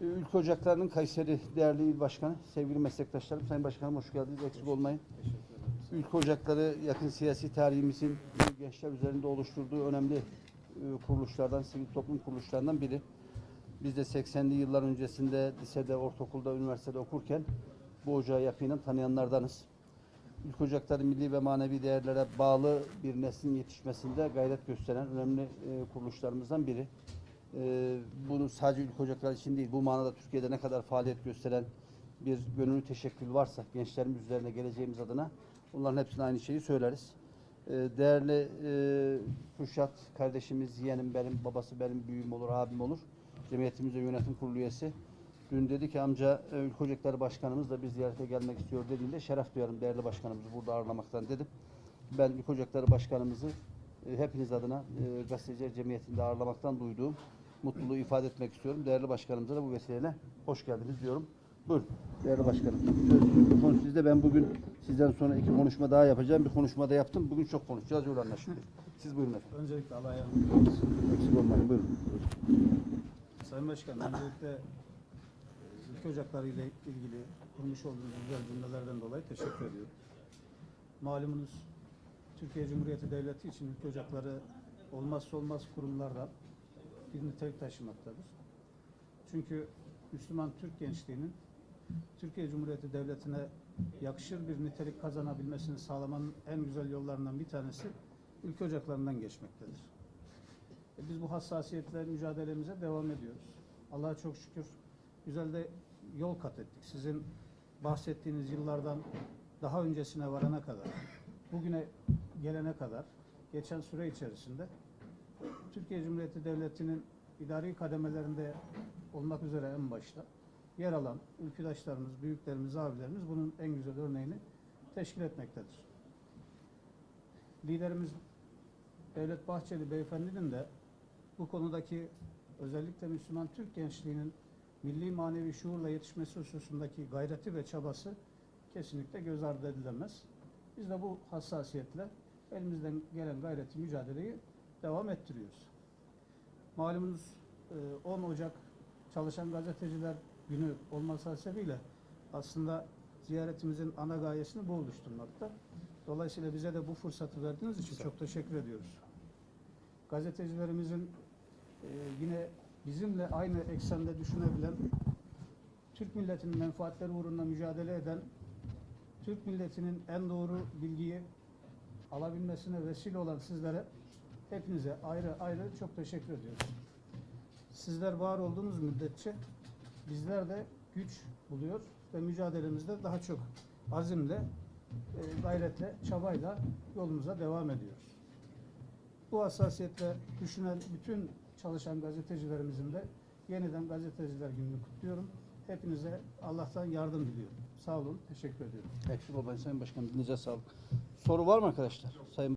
Ee, Ülke Ocakları'nın Kayseri değerli il başkanı, sevgili meslektaşlarım, Sayın Başkanım hoş geldiniz, eksik olmayın. Ülke Ocakları yakın siyasi tarihimizin gençler üzerinde oluşturduğu önemli e, kuruluşlardan, sivil toplum kuruluşlarından biri. Biz de 80'li yıllar öncesinde lisede, ortaokulda, üniversitede okurken bu ocağı yakinen tanıyanlardanız. Ülke Ocakları milli ve manevi değerlere bağlı bir neslin yetişmesinde gayret gösteren önemli e, kuruluşlarımızdan biri. E, bunu sadece Ülke Ocakları için değil, bu manada Türkiye'de ne kadar faaliyet gösteren bir gönüllü teşekkül varsa gençlerimiz üzerine geleceğimiz adına onların hepsine aynı şeyi söyleriz. E, değerli e, Kürşat kardeşimiz, yeğenim benim, babası benim, büyüğüm olur, abim olur. Cemiyetimizde yönetim kurulu üyesi. Dün dedi ki amca e, Ülke Ocakları Başkanımız da biz ziyarete gelmek istiyor dediğinde şeref duyarım değerli başkanımızı burada ağırlamaktan dedim. Ben Ülke Ocakları Başkanımızı e, hepiniz adına e, Gazeteciler Cemiyeti'nde ağırlamaktan duyduğum mutluluğu ifade etmek istiyorum. Değerli başkanımıza da bu vesileyle hoş geldiniz diyorum. Buyurun değerli başkanım. Söz mikrofon sizde. Ben bugün sizden sonra iki konuşma daha yapacağım. Bir konuşma da yaptım. Bugün çok konuşacağız. Öyle anlaşılıyor. Siz buyurun efendim. Öncelikle Allah'a yardımcı olsun. Eksik olmayın. Buyurun. Sayın Başkan, öncelikle e, ülke ocakları ile ilgili kurmuş olduğunuz güzel cümlelerden dolayı teşekkür ediyorum. Malumunuz Türkiye Cumhuriyeti Devleti için ülke ocakları olmazsa olmaz kurumlardan bir nitelik taşımaktadır. Çünkü Müslüman Türk gençliğinin Türkiye Cumhuriyeti Devleti'ne yakışır bir nitelik kazanabilmesini sağlamanın en güzel yollarından bir tanesi ülke ocaklarından geçmektedir. E, Biz bu hassasiyetle mücadelemize devam ediyoruz. Allah'a çok şükür güzel de yol kat ettik. Sizin bahsettiğiniz yıllardan daha öncesine varana kadar, bugüne gelene kadar geçen süre içerisinde Türkiye Cumhuriyeti Devleti'nin idari kademelerinde olmak üzere en başta yer alan ülküdaşlarımız, büyüklerimiz, abilerimiz bunun en güzel örneğini teşkil etmektedir. Liderimiz Devlet Bahçeli Beyefendi'nin de bu konudaki özellikle Müslüman Türk gençliğinin milli manevi şuurla yetişmesi hususundaki gayreti ve çabası kesinlikle göz ardı edilemez. Biz de bu hassasiyetle elimizden gelen gayreti, mücadeleyi devam ettiriyoruz. Malumunuz e, 10 Ocak Çalışan Gazeteciler Günü olması hasebiyle aslında ziyaretimizin ana gayesini bu oluşturmakta. Dolayısıyla bize de bu fırsatı verdiğiniz için çok teşekkür ediyoruz gazetecilerimizin e, yine bizimle aynı eksende düşünebilen, Türk milletinin menfaatleri uğruna mücadele eden, Türk milletinin en doğru bilgiyi alabilmesine vesile olan sizlere hepinize ayrı ayrı çok teşekkür ediyoruz. Sizler var olduğunuz müddetçe bizler de güç buluyor ve mücadelemizde daha çok azimle, e, gayretle, çabayla yolumuza devam ediyoruz. Bu hassasiyetle düşünen bütün çalışan gazetecilerimizin de yeniden gazeteciler gününü kutluyorum. Hepinize Allah'tan yardım diliyorum. Sağ olun, teşekkür ediyorum. Eksik olmayın Sayın Başkanım. Dilinize sağlık. Soru var mı arkadaşlar? Sayın